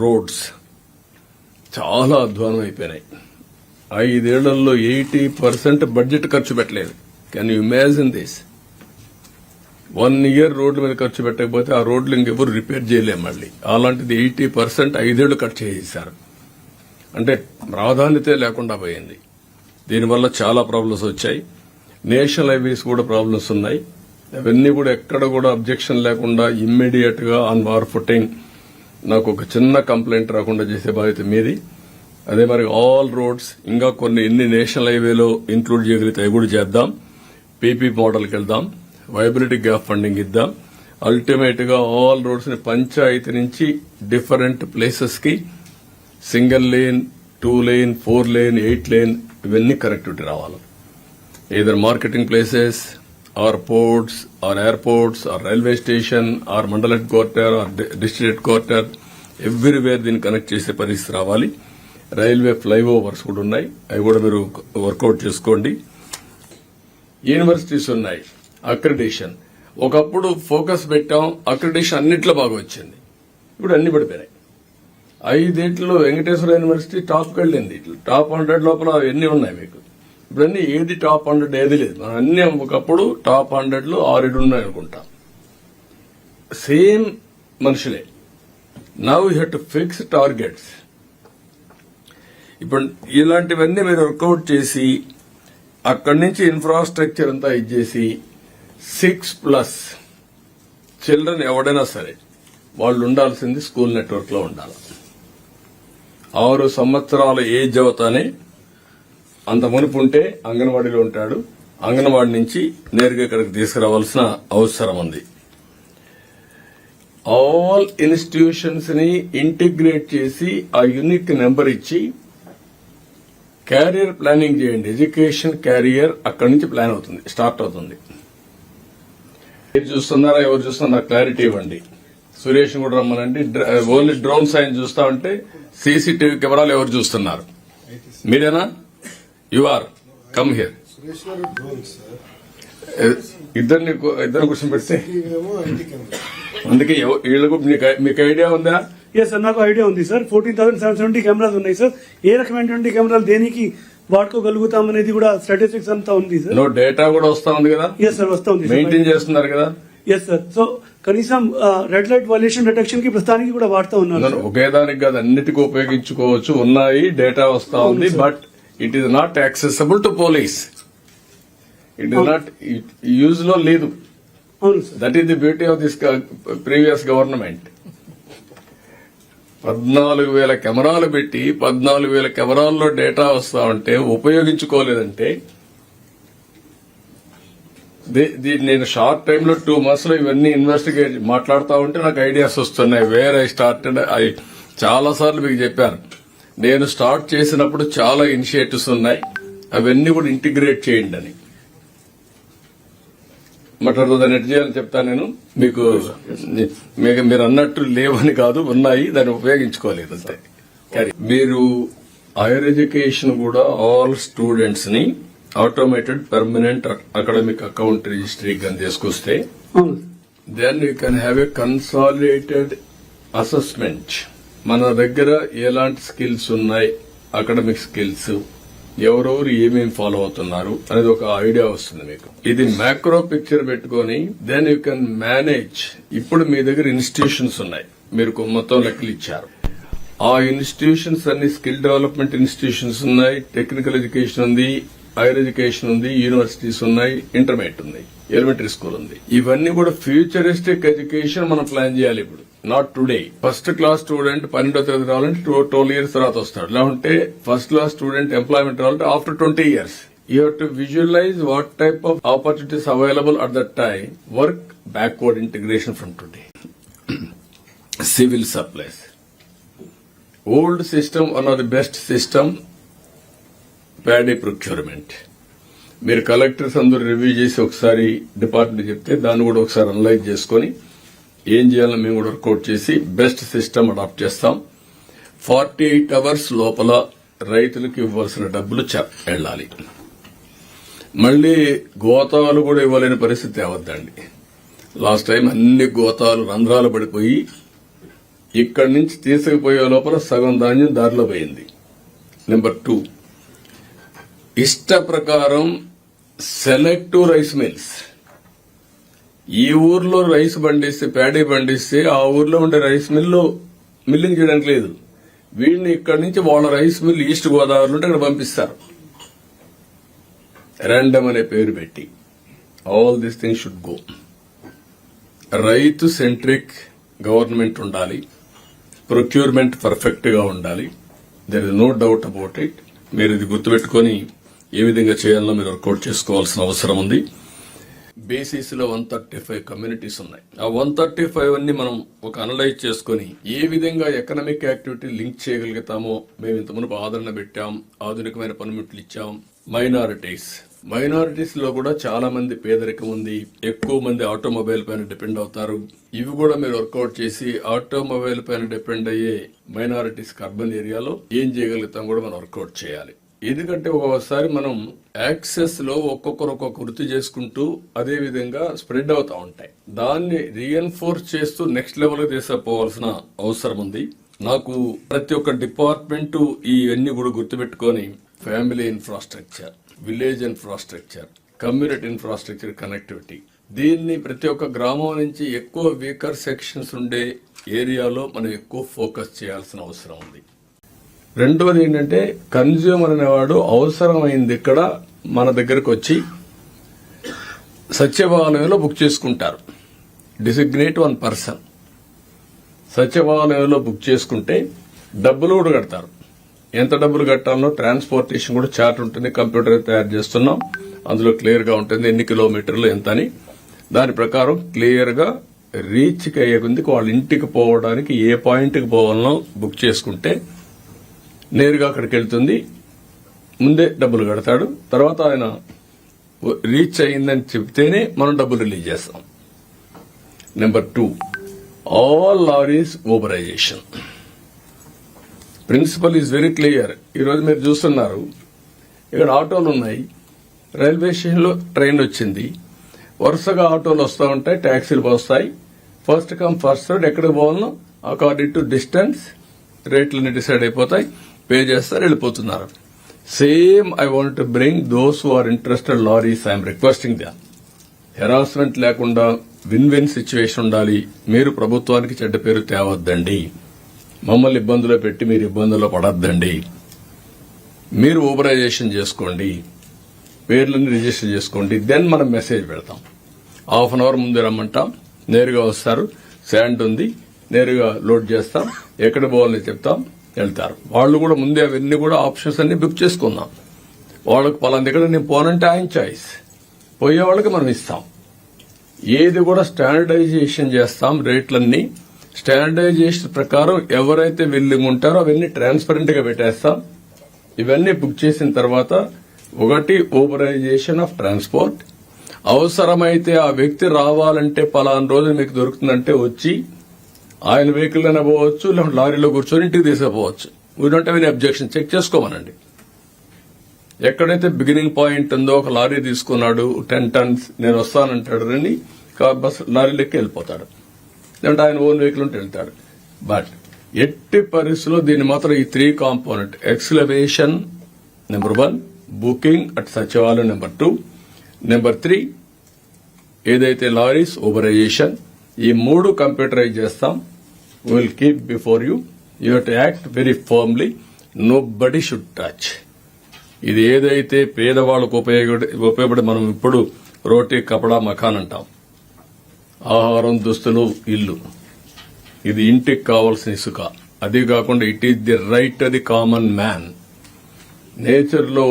Roads చాలా అధ్వానం అయిపోయినాయి ఐదేళ్ళలో eighty percent budget ఖర్చు పెట్టలేదు. Can you imagine this one year రోడ్ల మీద ఖర్చు పెట్టకపోతే ఆ రోడ్లు ఇంకెవరు రిపేర్ చేయలేము మళ్ళీ. అలాంటిది ఎయిటీ పర్సెంట్ ఐదేళ్ళు ఖర్చు చేశారు అంటే ప్రాధాన్యతే లేకుండా పోయింది. దీనివల్ల చాలా ప్రాబ్లమ్స్ వచ్చాయి. నేషనల్ హైవేస్ కూడా ప్రాబ్లమ్స్ ఉన్నాయి. అవన్నీ కూడా ఎక్కడ కూడా అబ్జెక్షన్ లేకుండా ఇమ్మీడియట్గా ఆన్ వార్ ఫుటింగ్ నాకు ఒక చిన్న కంప్లైంట్ రాకుండా చేసే బాధ్యత మీది. అదే మరి ఆల్ రోడ్స్ ఇంకా కొన్ని ఎన్ని నేషనల్ హైవేలో ఇంక్లూడ్ చేయగలిగితే అవి కూడా చేద్దాం. పీపీ మోడల్కి వెళ్దాం. వైబిలిటీ గ్యాప్ ఫండింగ్ ఇద్దాం. అల్టిమేట్గా ఆల్ రోడ్స్ని పంచాయతీ నుంచి డిఫరెంట్ ప్లేసెస్కి single lane two lane four lane eight lane ఇవన్నీ కనెక్టివిటీ రావాలి. ఏదైనా marketing places or ports or airports or railway station or mandal headquarter or district district headquarter everywhere దీన్ని connect చేసే పరిస్థితి రావాలి. రైల్వే ఫ్లైఓవర్స్ కూడా ఉన్నాయి. అవి కూడా మీరు వర్కౌట్ చేసుకోండి. యూనివర్సిటీస్ ఉన్నాయి. అక్రిడేషన్ ఒకప్పుడు ఫోకస్ పెట్టాం. అక్రిడేషన్ అన్నిట్లో బాగా వచ్చింది. ఇప్పుడు అన్ని పడిపోయినాయి. ఐదేట్లో వెంకటేశ్వర యూనివర్సిటీ టాప్కి వెళ్ళింది. టాప్ హండ్రెడ్ లోపల ఎన్ని ఉన్నాయి మీకు? ఇప్పుడు ఏది టాప్ హండ్రెడ్ ఏది లేదు. మనం అన్ని ఒకప్పుడు టాప్ హండ్రెడ్లో ఆరేడు ఉన్నాయి అనుకుంటాం. సేమ్ మనుషులే. Now you have to fix targets. ఇప్పుడు ఇలాంటివన్నీ మీరు వర్కౌట్ చేసి అక్కడి నుంచి ఇన్ఫ్రాస్ట్రక్చర్ అంతా ఇచ్చేసి సిక్స్ ప్లస్ చిల్డ్రన్ ఎవడైనా సరే వాళ్ళు ఉండాల్సింది స్కూల్ నెట్వర్క్లో ఉండాలి. ఆరు సంవత్సరాల ఏజ్ అవుతానే అంత మునుపు ఉంటే అంగన్వాడీలో ఉంటాడు. అంగన్వాడి నుంచి నేరుగా ఇక్కడికి తీసుకురావాల్సిన అవసరం ఉంది. ఆల్ ఇన్స్టిట్యూషన్స్ని ఇంటిగ్రేట్ చేసి ఆ యూనిక్ నెంబర్ ఇచ్చి క్యారియర్ ప్లానింగ్ చేయండి. ఎడ్యుకేషన్ క్యారియర్ అక్కడి నుంచి ప్లాన్ అవుతుంది. స్టార్ట్ అవుతుంది. మీరు చూస్తున్నారా ఎవరు చూస్తున్నారా? నాకు క్లారిటీ ఇవ్వండి. సురేష్ కూడా రమ్మనండి. డ్ర- ఓన్లీ డ్రోన్ ఆయన చూస్తా ఉంటే సీసీటీవీ కెమెరాలు ఎవరు చూస్తున్నారు? మీరేనా? యు ఆర్ కమ్ హియర్ ఇద్దరిని ఇద్దరు ఐటీ కెమెరా అందుకే వీళ్ళకు మీకు- మీకు ఐడియా ఉందా? ఎస్ సార్ నాకు ఐడియా ఉంది sir fourteen thousand seven seventy cameras ఉన్నాయి సార్ ఏ రకమైనటువంటి కెమెరాలు దేనికి వాడుకోగలుగుతాం అనేది కూడా స్టాటిస్టిక్స్ అంతా ఉంది సార్ నో డేటా కూడా వస్తా ఉంది కదా? ఎస్ సార్ వస్తా ఉంది మెయింటైన్ చేస్తున్నారు కదా? ఎస్ సార్ సో కనీసం రెడ్ లైట్ వైలేషన్ డిటెక్షన్కి ప్రస్తుతానికి కూడా వాడుతూ ఉన్నారు ఒకే దానికి కాదు అన్నిటికీ ఉపయోగించుకోవచ్చు ఉన్నాయి డేటా వస్తా ఉంది. But it is not accessible to police it is not యూజ్లో లేదు. That is the beauty of this previous government పద్నాలుగు వేల కెమెరాలు పెట్టి పద్నాలుగు వేల కెమెరాల్లో డేటా వస్తా ఉంటే ఉపయోగించుకోలేదంటే నేను షార్ట్ టైమ్లో టూ మంత్స్లో ఇవన్నీ ఇన్వెస్టిగేట్ మాట్లాడుతా ఉంటే నాకు ఐడియాస్ వస్తున్నాయి. వేర్ ఐ స్టార్టెడ్ ఐ చాలా సార్లు మీకు చెప్పాను. నేను స్టార్ట్ చేసినప్పుడు చాలా ఇనిషియేటివ్స్ ఉన్నాయి. అవన్నీ కూడా ఇంటిగ్రేట్ చేయండి అని. మటర్ దాన్ని ఎట్ చేయాలని చెప్తాను నేను? మీకు మీరు అన్నట్టు లేవని కాదు ఉన్నాయి దాన్ని ఉపయోగించుకోలేదు అంతే. మీరు హైయర్ ఎడ్యుకేషన్ కూడా ఆల్ స్టూడెంట్స్ని automated permanent academic account registry కానీ తీసుకొస్తే then you can have a consolidated assessment. మన దగ్గర ఎలాంటి స్కిల్స్ ఉన్నాయి? Academic skills. ఎవరెవరు ఏమేమి ఫాలో అవుతున్నారు? అనేది ఒక ఐడియా వస్తుంది మీకు. ఇది మ్యాక్రో పిక్చర్ పెట్టుకొని దెన్ యూ కెన్ మేనేజ్ ఇప్పుడు మీ దగ్గర ఇన్స్టిట్యూషన్స్ ఉన్నాయి. మీరు మొత్తం లెక్కలు ఇచ్చారు. ఆ ఇన్స్టిట్యూషన్స్ అన్ని స్కిల్ డెవలప్మెంట్ ఇన్స్టిట్యూషన్స్ ఉన్నాయి. టెక్నికల్ ఎడ్యుకేషన్ ఉంది. హైయర్ ఎడ్యుకేషన్ ఉంది యూనివర్సిటీస్ ఉన్నాయి ఇంటర్మీడియట్ ఉంది ఎలిమెంటరీ స్కూల్ ఉంది. ఇవన్నీ కూడా ఫ్యూచరిస్టిక్ ఎడ్యుకేషన్ మనం ప్లాన్ చేయాలి ఇప్పుడు. Not today first class student పన్నెండో తరగతి రావాలంటే ట్వెల్వ్ ఇయర్స్ తర్వాత వస్తాడు. లేకుంటే ఫస్ట్ క్లాస్ స్టూడెంట్ ఎంప్లాయ్మెంట్ రావాలంటే after twenty years you have to visualise what type of opportunities available at that time work backward integration from today civil supplies old system one of the best system paddy procurement మీరు collectors అందరూ review చేసి ఒకసారి department చెప్తే దాన్ని కూడా ఒకసారి analyse చేసుకొని ఏం చేయాలో మేము కూడా వర్కౌట్ చేసి బెస్ట్ సిస్టమ్ అడాప్ట్ చేస్తాం. ఫార్టీ ఎయిట్ అవర్స్ లోపల రైతులకు ఇవ్వాల్సిన డబ్బులు వెళ్ళాలి. మళ్ళీ గోతాలు కూడా ఇవ్వలేని పరిస్థితి అవద్దండి లాస్ట్ టైం అన్ని గోతాలు రంధ్రాలు పడిపోయి ఇక్కడి నుంచి తీసుకుపోయే లోపల సగం ధాన్యం దారిలో పోయింది. నెంబర్ టూ ఇష్ట ప్రకారం సెలెక్టివ్ రైస్ మిల్స్. ఈ ఊర్లో రైస్ పండిస్తే ప్యాడీ పండిస్తే ఆ ఊర్లో ఉండే రైస్ మిల్లు మిల్లింగ్ చేయడానికి లేదు. వీడిని ఇక్కడి నుంచి వాళ్ళ రైస్ మిల్ ఈస్ట్ గోదావరి నుండి అక్కడ పంపిస్తారు. ర్యాండమ్ అనే పేరు పెట్టి. All this thing should go రైతు సెంట్రిక్ గవర్నమెంట్ ఉండాలి. ప్రొక్యూర్మెంట్ పర్ఫెక్ట్గా ఉండాలి. There is no doubt about it మీరు ఇది గుర్తుపెట్టుకొని ఏ విధంగా చేయాలో మీరు వర్కౌట్ చేసుకోవాల్సిన అవసరం ఉంది. బేసిస్లో వన్ థర్టీ ఫైవ్ కమ్యూనిటీస్ ఉన్నాయి. ఆ వన్ థర్టీ ఫైవ్ అన్ని మనం ఒక అనలైజ్ చేసుకొని ఏ విధంగా ఎకనామిక్ యాక్టివిటీ లింక్ చేయగలుగుతామో మేము ఇంత మునుపు ఆదరణ పెట్టాం ఆధునికమైన పనిముట్లు ఇచ్చాం. మైనారిటీస్. మైనారిటీస్లో కూడా చాలా మంది పేదరికం ఉంది. ఎక్కువ మంది ఆటోమొబైల్ పైన డిపెండ్ అవుతారు. ఇవి కూడా మీరు వర్కౌట్ చేసి ఆటోమొబైల్ పైన డిపెండ్ అయ్యే మైనారిటీస్ అర్బన్ ఏరియాలో ఏం చేయగలుగుతాం కూడా మనం వర్కౌట్ చేయాలి. ఎందుకంటే ఒక్కొక్కసారి మనం యాక్సెస్లో ఒక్కొక్కరు ఒక్కొక్క వృత్తి చేసుకుంటూ అదే విధంగా స్ప్రెడ్ అవుతా ఉంటాయి. దాన్ని రీఎన్ఫోర్స్ చేస్తూ నెక్స్ట్ లెవెల్ తీసుకుపోవాల్సిన అవసరం ఉంది. నాకు ప్రతి ఒక్క డిపార్ట్మెంట్ ఇవన్నీ కూడా గుర్తుపెట్టుకొని family infrastructure village infrastructure community infrastructure connectivity. దీన్ని ప్రతి ఒక్క గ్రామం నుంచి ఎక్కువ వీకర్ సెక్షన్స్ ఉండే ఏరియాలో మనం ఎక్కువ ఫోకస్ చేయాల్సిన అవసరం ఉంది. రెండవది ఏంటంటే కన్జ్యూమర్ అనేవాడు అవసరమైంది ఇక్కడ మన దగ్గరకు వచ్చి సత్యవాలయంలో బుక్ చేసుకుంటారు. డిసిగ్నేట్ వన్ పర్సన్ సత్యవాలయంలో బుక్ చేసుకుంటే డబ్బులు కూడా కడతారు. ఎంత డబ్బులు కట్టాలో ట్రాన్స్పోర్టేషన్ కూడా చార్ట్ ఉంటుంది కంప్యూటర్ తయారు చేస్తున్నాం. అందులో క్లియర్గా ఉంటుంది ఎన్ని కిలోమీటర్లు ఎంత అని. దాని ప్రకారం క్లియర్గా రీచ్కి రీచ్ అయ్యే కొద్దికి వాళ్ళ ఇంటికి పోవడానికి ఏ పాయింట్కి పోవాలనో బుక్ చేసుకుంటే నేరుగా అక్కడికి వెళ్తుంది ముందే డబ్బులు కడతాడు. తర్వాత ఆయన రీచ్ అయిందని చెప్తేనే మనం డబ్బులు రిలీజ్ చేస్తాం. Number two all lorries authorisation principle is very clear ఈరోజు మీరు చూస్తున్నారు. ఇక్కడ ఆటోలు ఉన్నాయి. రైల్వే స్టేషన్లో ట్రైన్ వచ్చింది. వరుసగా ఆటోలు వస్తూ ఉంటాయి. ట్యాక్సీలు వస్తాయి. ఫస్ట్ కమ్ ఫస్ట్ సర్వ్ ఎక్కడికి పోవాలనో అకార్డింగ్ టు డిస్టెన్స్ రేట్లన్నీ డిసైడ్ అయిపోతాయి. పే చేస్తారు వెళ్ళిపోతున్నారు. Same I want to bring those who are interested lorries I'm requesting the harassment లేకుండా విన్ విన్ సిచ్యువేషన్ ఉండాలి. మీరు ప్రభుత్వానికి చెడ్డ పేరు తేవద్దండి. మమ్మల్ని ఇబ్బందులో పెట్టి మీరు ఇబ్బందుల్లో పడద్దండి. మీరు ఊబరైజేషన్ చేసుకోండి. పేర్లను రిజిస్టర్ చేసుకోండి. దెన్ మనం మెసేజ్ పెడతాం. హాఫ్ అన్ అవర్ ముందు రమ్మంటాం. నేరుగా వస్తారు. శాండ్ ఉంది. నేరుగా లోడ్ చేస్తాం. ఎక్కడ పోవాలని చెప్తాం. వెళ్తారు. వాళ్ళు కూడా ముందే అవన్నీ కూడా ఆప్షన్స్ అన్ని బుక్ చేసుకుందాం. వాళ్ళకి పలానా దగ్గర నేను పోనంటే ఆయన చాయిస్ పోయే వాళ్ళకి మనం ఇస్తాం. ఏది కూడా స్టాండర్డైజేషన్ చేస్తాం రేట్లన్నీ. స్టాండర్డైజేషన్ ప్రకారం ఎవరైతే విల్లింగ్ ఉంటారో అవన్నీ ట్రాన్స్పరెంట్గా పెట్టేస్తాం. ఇవన్నీ బుక్ చేసిన తర్వాత ఒకటి ఓబరైజేషన్ ఆఫ్ ట్రాన్స్పోర్ట్ అవసరమైతే ఆ వ్యక్తి రావాలంటే పలానా రోజు మీకు దొరుకుతుందంటే వచ్చి ఆయన వెహికల్ అయినా పోవచ్చు లేకుంటే లారీలో కూర్చొని ఇంటికి తీసుకుపోవచ్చు. We don't have any objection check చేసుకోమనండి. ఎక్కడైతే బిగినింగ్ పాయింట్ ఉందో ఒక లారీ తీసుకున్నాడు టెన్ టన్స్ నేను వస్తానంటాడు అని బస్ లారీలోకి వెళ్ళిపోతాడు. లేదంటే ఆయన ఓన్ వెహికల్ ఉంటే వెళ్తాడు. బట్ ఎట్టి పరిస్థితుల్లో దీన్ని మాత్రం ఈ three component excavation number one booking at Sachivalayam number two number three ఏదైతే లారీస్ ఓబరైజేషన్ ఈ మూడు కంప్యూటరైజ్ చేస్తాం. Will keep before you you to act very firmly nobody should touch ఇది ఏదైతే పేదవాళ్ళకు ఉపయోగ ఉపయోగపడి మనం ఇప్పుడు రోటీ కపడా మకాన్ అంటాం. ఆహారం దుస్తులు ఇల్లు. ఇది ఇంటికి కావాల్సిన ఇసుక. అది కాకుండా ఇట్ ఈస్ ది రైట్ అది కామన్ మ్యాన్. నేచర్లో